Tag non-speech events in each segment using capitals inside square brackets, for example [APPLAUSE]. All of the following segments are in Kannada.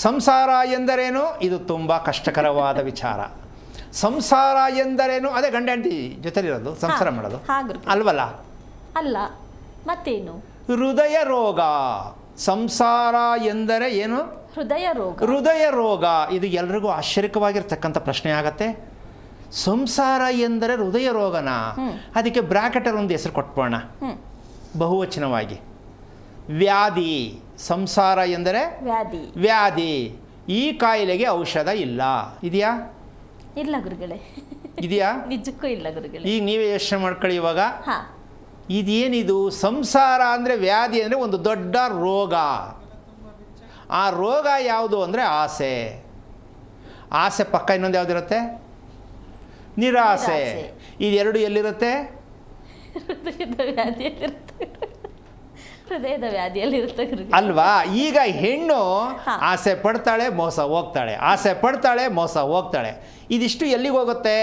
ಸಂಸಾರ ಎಂದರೇನು? ಇದು ತುಂಬ ಕಷ್ಟಕರವಾದ ವಿಚಾರ. ಸಂಸಾರ ಎಂದರೇನು? ಅದೇ ಗಂಡ ಹೆಂಡತಿ ಜೊತೆಲಿರೋದು ಸಂಸಾರ ಮಾಡೋದು. ಅಲ್ವಲ್ಲ? ಅಲ್ಲ ಮತ್ತೇನು? ಹೃದಯ ರೋಗ. ಸಂಸಾರ ಎಂದರೆ ಏನು? ಹೃದಯ ರೋಗ. ಹೃದಯ ರೋಗ. ಇದು ಎಲ್ರಿಗೂ ಆಶ್ಚರ್ಯಕವಾಗಿರ್ತಕ್ಕಂಥ ಪ್ರಶ್ನೆ ಆಗತ್ತೆ. ಸಂಸಾರ ಎಂದರೆ ಹೃದಯ ರೋಗನಾ. ಅದಕ್ಕೆ ಬ್ರಾಕೆಟಲ್ಲಿ ಒಂದು ಹೆಸರು ಕೊಟ್ಬೋಣ. ಬಹುವಚನವಾಗಿ. ವ್ಯಾಧಿ ಸಂಸಾರ ಎಂದರೆ ವ್ಯಾಧಿ. ವ್ಯಾಧಿ. ಈ ಕಾಯಿಲೆಗೆ ಔಷಧ ಇಲ್ಲ. ಇದೆಯಾ? ಇಲ್ಲ ಗುರುಗಳೇ. ಇದೆಯಾ? ನಿಜಕ್ಕೂ ಇಲ್ಲ ಗುರುಗಳೇ. ಈಗ ನೀವೇ ಯೋಚನೆ ಮಾಡ್ಕೊಳ್ಳಿ ಇವಾಗ. ಇದೇನಿದು? ಸಂಸಾರ ಅಂದರೆ ವ್ಯಾಧಿ ಅಂದರೆ ಒಂದು ದೊಡ್ಡ ರೋಗ. ಆ ರೋಗ ಯಾವುದು ಅಂದರೆ ಆಸೆ. ಆಸೆ ಪಕ್ಕ ಇನ್ನೊಂದು ಯಾವುದಿರುತ್ತೆ? ನಿರಾಸೆ. ನಿರಾಸೆ. ಇದೆರಡು ಎಲ್ಲಿರುತ್ತೆ? [LAUGHS] ಹೃದಯದ ವ್ಯಾಧಿಯಲ್ಲಿ ಅಲ್ವಾ? ಈಗ ಹೆಣ್ಣು ಆಸೆ ಪಡ್ತಾಳೆ ಮೋಸ ಹೋಗ್ತಾಳೆ. ಆಸೆ ಪಡ್ತಾಳೆ ಮೋಸ ಹೋಗ್ತಾಳೆ. ಇದಿಷ್ಟು ಎಲ್ಲಿಗೆ ಹೋಗುತ್ತೆ?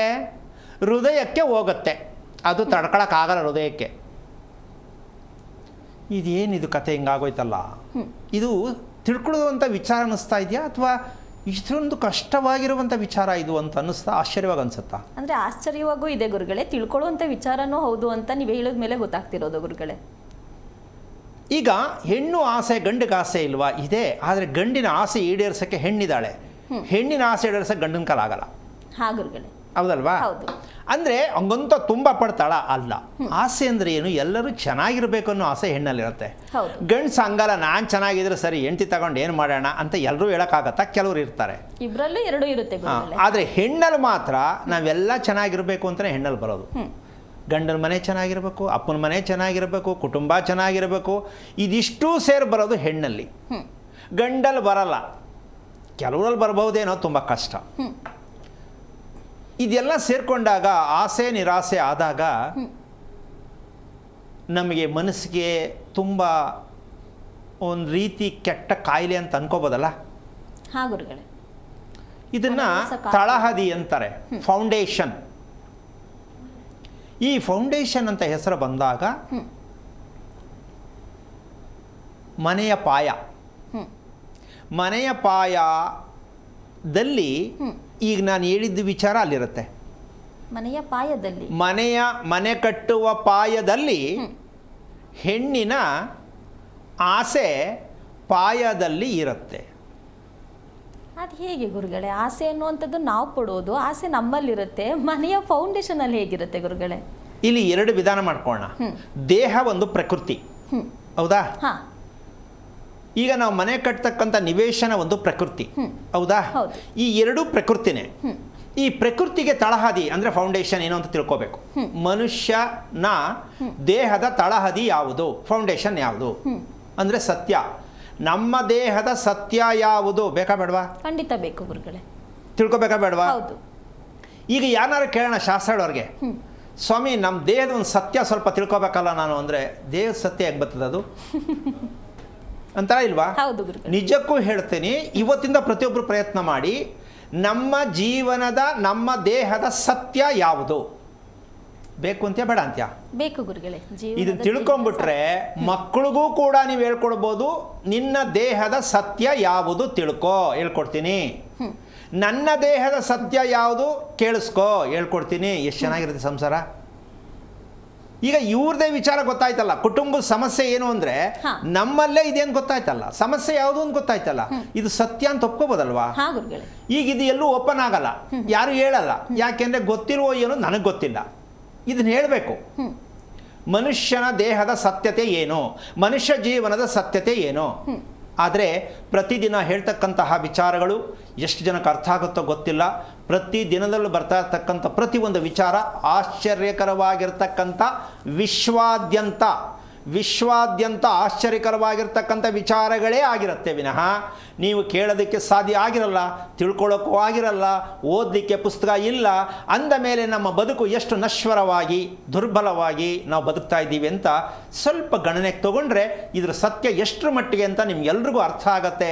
ಹೃದಯಕ್ಕೆ ಹೋಗುತ್ತೆ. ಅದು ತಡ್ಕೊಳಕ್ಕಾಗಲ್ಲ ಹೃದಯಕ್ಕೆ. ಇದೇನಿದು ಕತೆ ಹಿಂಗಾಗೋಯ್ತಲ್ಲ? ಆಗೋಯ್ತಲ್ಲ ಇದು ತಿಳ್ಕೊಳ್ಳುವಂಥ ವಿಚಾರ ಅನ್ನಿಸ್ತಾ ಇದೆಯಾ? ಅಥವಾ ಇಷ್ಟೊಂದು ಕಷ್ಟವಾಗಿರುವಂಥ ವಿಚಾರ ಇದು ಅಂತ ಅನ್ನಿಸ್ತಾ ಆಶ್ಚರ್ಯವಾಗಿ ಅನ್ಸುತ್ತಾ? ಅಂದರೆ ಆಶ್ಚರ್ಯವಾಗೂ ಇದೆ ಗುರುಗಳೇ. ತಿಳ್ಕೊಳ್ಳುವಂಥ ವಿಚಾರನೂ ಹೌದು ಅಂತ ನೀವು ಹೇಳಿದ ಮೇಲೆ ಗೊತ್ತಾಗ್ತಿರೋದು ಗುರುಗಳೇ. ಈಗ ಹೆಣ್ಣು ಆಸೆ ಗಂಡಿಗೆ ಆಸೆ ಇಲ್ವಾ? ಇದೆ. ಆದರೆ ಗಂಡಿನ ಆಸೆ ಈಡೇರ್ಸೋಕ್ಕೆ ಹೆಣ್ಣಿದ್ದಾಳೆ. ಹೆಣ್ಣಿನ ಆಸೆ ಈಡೇರ್ಸೋಕ್ಕೆ ಗಂಡನ ಕಾಲ ಆಗಲ್ಲ. ಹೌದಲ್ವಾ? ಹೌದು. ಅಂದರೆ ಹಂಗಂತ ತುಂಬ ಪಡ್ತಾಳ? ಅಲ್ಲ. ಆಸೆ ಅಂದರೆ ಏನು? ಎಲ್ಲರೂ ಚೆನ್ನಾಗಿರಬೇಕು ಅನ್ನೋ ಆಸೆ ಹೆಣ್ಣಲ್ಲಿರುತ್ತೆ. ಗಂಡ್ಸು ಹಂಗಲ್ಲ ನಾನು ಚೆನ್ನಾಗಿದ್ರೆ ಸರಿ ಹೆಂಡತಿ ತಗೊಂಡು ಏನು ಮಾಡೋಣ ಅಂತ ಎಲ್ಲರೂ ಹೇಳೋಕ್ಕಾಗತ್ತಾ? ಕೆಲವರು ಇರ್ತಾರೆ. ಇಬ್ಬರಲ್ಲೂ ಎರಡೂ ಇರುತ್ತೆ ಆದರೆ ಹೆಣ್ಣಲ್ಲಿ ಮಾತ್ರ ನಾವೆಲ್ಲ ಚೆನ್ನಾಗಿರಬೇಕು ಅಂತಲೇ ಹೆಣ್ಣಲ್ಲಿ ಬರೋದು. ಗಂಡನ ಮನೆ ಚೆನ್ನಾಗಿರಬೇಕು ಅಪ್ಪನ ಮನೆ ಚೆನ್ನಾಗಿರಬೇಕು ಕುಟುಂಬ ಚೆನ್ನಾಗಿರಬೇಕು ಇದಿಷ್ಟೂ ಸೇರಿ ಬರೋದು ಹೆಣ್ಣಲ್ಲಿ. ಗಂಡಲ್ಲಿ ಬರಲ್ಲ. ಕೆಲವರಲ್ಲಿ ಬರ್ಬಹುದೇನೋ ತುಂಬ ಕಷ್ಟ. ಇದೆಲ್ಲ ಸೇರಿಕೊಂಡಾಗ ಆಸೆ ನಿರಾಸೆ ಆದಾಗ ನಮಗೆ ಮನಸ್ಸಿಗೆ ತುಂಬ ಒಂದು ರೀತಿ ಕೆಟ್ಟ ಕಾಯಿಲೆ ಅಂತ ಅನ್ಕೋಬೋದಲ್ಲ? ಇದನ್ನು ತಳಹದಿ ಅಂತಾರೆ. ಫೌಂಡೇಶನ್. ಈ ಫೌಂಡೇಶನ್ ಅಂತ ಹೆಸರು ಬಂದಾಗ ಮನೆಯ ಪಾಯ. ಮನೆಯ ಪಾಯದಲ್ಲಿ ಈಗ ನಾನು ಹೇಳಿದ್ದ ವಿಚಾರ ಅಲ್ಲಿರುತ್ತೆ. ಮನೆಯ ಪಾಯದಲ್ಲಿ. ಮನೆಯ ಮನೆ ಕಟ್ಟುವ ಪಾಯದಲ್ಲಿ ಹೆಣ್ಣಿನ ಆಸೆ ಪಾಯದಲ್ಲಿ ಇರುತ್ತೆ. ಅದು ಹೇಗೆ ಗುರುಗಳೇ? ಆಸೆ ಅನ್ನುವಂಥದ್ದು ನಾವು ಕೊಡೋದು ಆಸೆ ನಮ್ಮಲ್ಲಿರುತ್ತೆ ಮನೆಯ ಫೌಂಡೇಶನ್ ಅಲ್ಲಿ ಹೇಗಿರುತ್ತೆ ಗುರುಗಳೇ? ಇಲ್ಲಿ ಎರಡು ವಿಧಾನ ಮಾಡ್ಕೊಳ್ಳೋಣ. ದೇಹ ಒಂದು ಪ್ರಕೃತಿ. ಹೌದಾ? ಈಗ ನಾವು ಮನೆ ಕಟ್ತಕ್ಕಂಥ ನಿವೇಶನ ಒಂದು ಪ್ರಕೃತಿ. ಹೌದಾ? ಈ ಎರಡೂ ಪ್ರಕೃತಿನೇ. ಈ ಪ್ರಕೃತಿಗೆ ತಳಹದಿ ಅಂದರೆ ಫೌಂಡೇಶನ್ ಏನು ಅಂತ ತಿಳ್ಕೋಬೇಕು. ಮನುಷ್ಯನ ದೇಹದ ತಳಹದಿ ಯಾವುದು? ಫೌಂಡೇಶನ್ ಯಾವುದು? ಅಂದರೆ ಸತ್ಯ. ನಮ್ಮ ದೇಹದ ಸತ್ಯ ಯಾವುದು? ಬೇಕಾ ಬೇಡವಾ? ಖಂಡಿತ ಬೇಕು ಗುರುಗಳೇ. ತಿಳ್ಕೊಬೇಕಾ ಬೇಡವಾ? ಹೌದು. ಈಗ ಯಾರು ಕೇಳೋಣ ಶಾಸ್ತ್ರಗಳವ್ರಿಗೆ ಸ್ವಾಮಿ ನಮ್ಮ ದೇಹದ ಒಂದು ಸತ್ಯ ಸ್ವಲ್ಪ ತಿಳ್ಕೊಬೇಕಲ್ಲ ನಾನು ಅಂದರೆ ದೇಹದ ಸತ್ಯ ಹೇಗೆ ಬರ್ತದೆ ಅದು? ಅಂತ ಇಲ್ವಾ? ನಿಜಕ್ಕೂ ಹೇಳ್ತೀನಿ ಇವತ್ತಿಂದ ಪ್ರತಿಯೊಬ್ಬರು ಪ್ರಯತ್ನ ಮಾಡಿ ನಮ್ಮ ಜೀವನದ ನಮ್ಮ ದೇಹದ ಸತ್ಯ ಯಾವುದು? ಬೇಕು ಅಂತ್ಯ ಬೇಡ ಅಂತ್ಯ? ಬೇಕು ಗುರುಗಳೇ ಇದು ತಿಳ್ಕೊಂಬಿಟ್ರೆ ಮಕ್ಕಳಿಗೂ ಕೂಡ ನೀವು ಹೇಳ್ಕೊಡ್ಬೋದು ನಿನ್ನ ದೇಹದ ಸತ್ಯ ಯಾವುದು ತಿಳ್ಕೊ ಹೇಳ್ಕೊಡ್ತೀನಿ. ನನ್ನ ದೇಹದ ಸತ್ಯ ಯಾವುದು ಕೇಳಿಸ್ಕೊ ಹೇಳ್ಕೊಡ್ತೀನಿ. ಎಷ್ಟು ಚೆನ್ನಾಗಿರುತ್ತೆ ಸಂಸಾರ? ಈಗ ಇವ್ರದೇ ವಿಚಾರ ಗೊತ್ತಾಯ್ತಲ್ಲ ಕುಟುಂಬದ ಸಮಸ್ಯೆ ಏನು ಅಂದ್ರೆ ನಮ್ಮಲ್ಲೇ ಇದೇನು ಅಂತ ಗೊತ್ತಾಯ್ತಲ್ಲ ಸಮಸ್ಯೆ ಯಾವುದು ಅಂತ ಗೊತ್ತಾಯ್ತಲ್ಲ ಇದು ಸತ್ಯ ಅಂತ ಒಪ್ಕೋಬೋದಲ್ವಾ? ಈಗ ಇದು ಎಲ್ಲೂ ಓಪನ್ ಆಗಲ್ಲ ಯಾರು ಹೇಳಲ್ಲ ಯಾಕೆಂದ್ರೆ ಗೊತ್ತಿರುವ ಏನು ನನಗೆ ಗೊತ್ತಿಲ್ಲ. ಇದನ್ನ ಹೇಳಬೇಕು. ಮನುಷ್ಯನ ದೇಹದ ಸತ್ಯತೆ ಏನು? ಮನುಷ್ಯ ಜೀವನದ ಸತ್ಯತೆ ಏನು? ಆದರೆ ಪ್ರತಿದಿನ ಹೇಳ್ತಕ್ಕಂತಹ ವಿಚಾರಗಳು ಎಷ್ಟು ಜನಕ್ಕೆ ಅರ್ಥ ಆಗುತ್ತೋ ಗೊತ್ತಿಲ್ಲ. ಪ್ರತಿ ದಿನದಲ್ಲೂ ಬರ್ತಾ ಇರ್ತಕ್ಕಂಥ ಪ್ರತಿಯೊಂದು ವಿಚಾರ ಆಶ್ಚರ್ಯಕರವಾಗಿರ್ತಕ್ಕಂಥ ವಿಶ್ವಾದ್ಯಂತ. ವಿಶ್ವಾದ್ಯಂತ ಆಶ್ಚರ್ಯಕರವಾಗಿರ್ತಕ್ಕಂಥ ವಿಚಾರಗಳೇ ಆಗಿರುತ್ತೆ ವಿನಃ. ನೀವು ಕೇಳೋದಕ್ಕೆ ಸಾಧ್ಯ ಆಗಿರಲ್ಲ, ತಿಳ್ಕೊಳ್ಳೋಕ್ಕೂ ಆಗಿರಲ್ಲ, ಓದಲಿಕ್ಕೆ ಪುಸ್ತಕ ಇಲ್ಲ, ಅಂದ ಮೇಲೆ ನಮ್ಮ ಬದುಕು ಎಷ್ಟು ನಶ್ವರವಾಗಿ, ದುರ್ಬಲವಾಗಿ ನಾವು ಬದುಕ್ತಾ ಇದ್ದೀವಿ ಅಂತ ಸ್ವಲ್ಪ ಗಣನೆಗೆ ತಗೊಂಡ್ರೆ ಇದರ ಸತ್ಯ ಎಷ್ಟರ ಮಟ್ಟಿಗೆ ಅಂತ ನಿಮ್ಗೆಲ್ರಿಗೂ ಅರ್ಥ ಆಗತ್ತೆ.